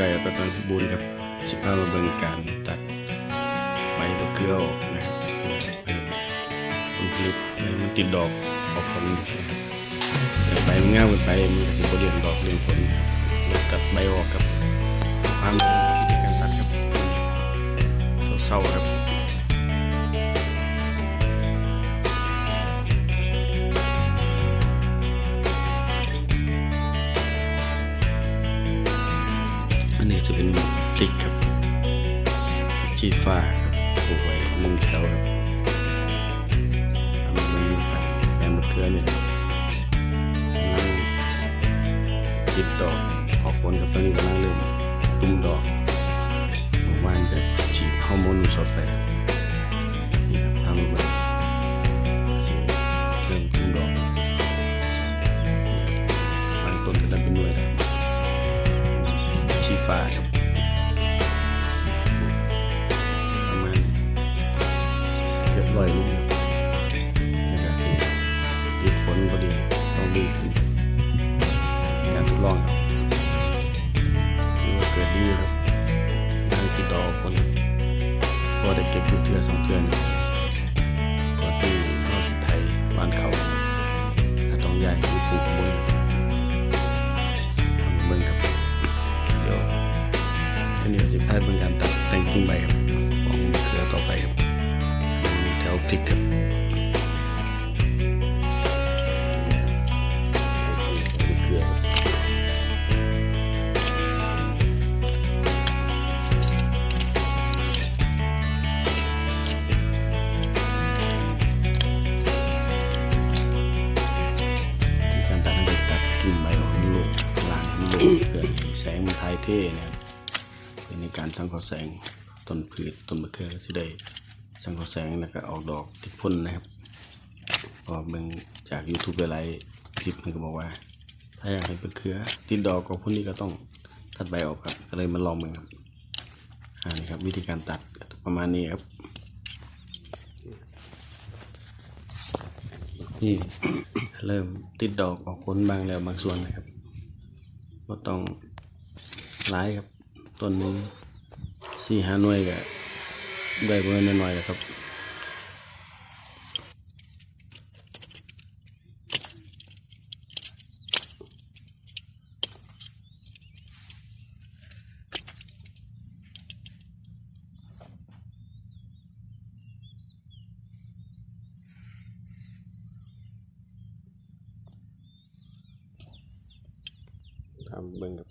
ไก่ตะตันพิบูลครับสิบห้ามาเบิ่งการตัดใบมะเขือออกนะครับผลผลิตมันติดดอกออกผลจะครับแต่ใบมันงามเกินไปมันก็จะบ่เรียนดอกเรียนผลแล้วกับใบออกกับความวิธีการตัดครับเศร้าๆครับี้จะเป็นพริกครับจีฟ้าครับปลูกไว้หนึ่งแถวครับทำมันมีกันแปลงมะเขือเนี่ยครับนั่งจิบดอกออกผลกับตอนนี้กำลังเริ่มตุ้มดอกเมื่อวานจะฉีดฮอร์โมนสดไปนี่ครับทำมัน ทีนี้จะพาดบางการตัดแต่งกิ่งใบครับของมะเขือต่อไปครับแถวพริกครับมะเขือที่การตัดนั้นตัดกิ่งใบออกให้มันโลงลางให้มันโลงเพื่อแสงมันทายเทนะครับเพื่อ ในการสังเคราะห์แสงต้นพืชต้นมะเขือสิได้สังเคราะห์แสงแล้วก็ออกดอกติดพ่นนะครับพอเบิ่งจาก YouTube หลายๆคลิปมันก็บอกว่า ถ้าอยากให้มะเขือติดดอกก็พวกนี้ก็ต้องตัดใบออกครับก็เลยมาลองมันครับอ่านี่ครับวิธีการตัดประมาณนี้ครับนี่เริ่มติดดอกออกผลบางแล้วบางส่วนนะครับก็ต้องร้ายครับ ต้นหนึ่งสี่ห้าหน่วยก็ได้เบอร์น้อยๆแล้วครับทำเบิ่งครับ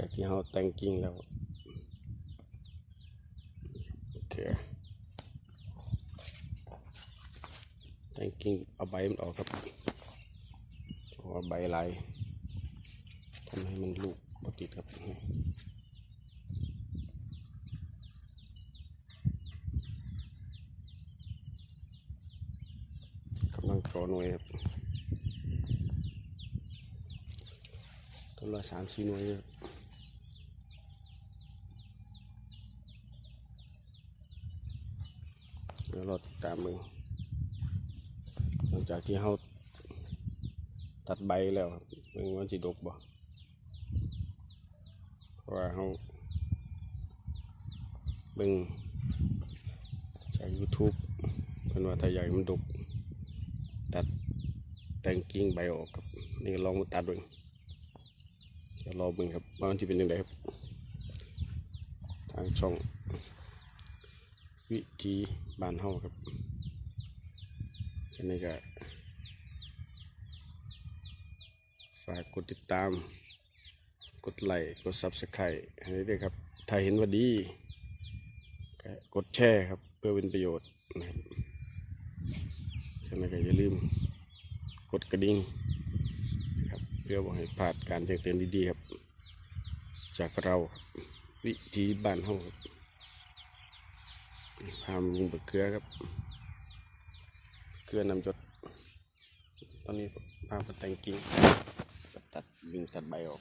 จากที่เราแต่งกิ่งแล้วโอเคแต่งกิ่งเอาใบมันออกครับเพราใบไหลายทำให้มันลูกปติดครับกำลังจอหน่วยครับต้นละสามสี่หน่วยเนี่ย เดี๋ยวเราตามมึงหลังจากที่เขาตัดใบแล้วครับมึงว่าจะดกบ่เพราะว่าเขาเบิ่งจาก YouTube เพิ่นว่าถ้าอยากให้มันดก ตัดแต่งกิ่งใบออกครับ นี่ลองมาตัดดูเดี๋ยวรอเบิ่งครับว่ามันจะเป็นยังไงครับ ทางช่อง วิธีบ้านเฮาครับอันนี้ก็ฝากกดติดตาม กดไลค์กด Subscribe ให้ด้วยครับ ถ้าเห็นว่าดีก็กดแชร์ครับ เพื่อเป็นประโยชน์นะครับฉะนั้นก็อย่าลืมกดกระดิ่งครับเพื่อบอกให้พลาดการแจ้งเตือนดีๆครับ จากเราวิธีบ้านเฮาครับ พามลุงบะเกลือครับ เกลือนำจด ตอนนี้พาไปแต่งกิ่งตัดวิ่งตัดใบออก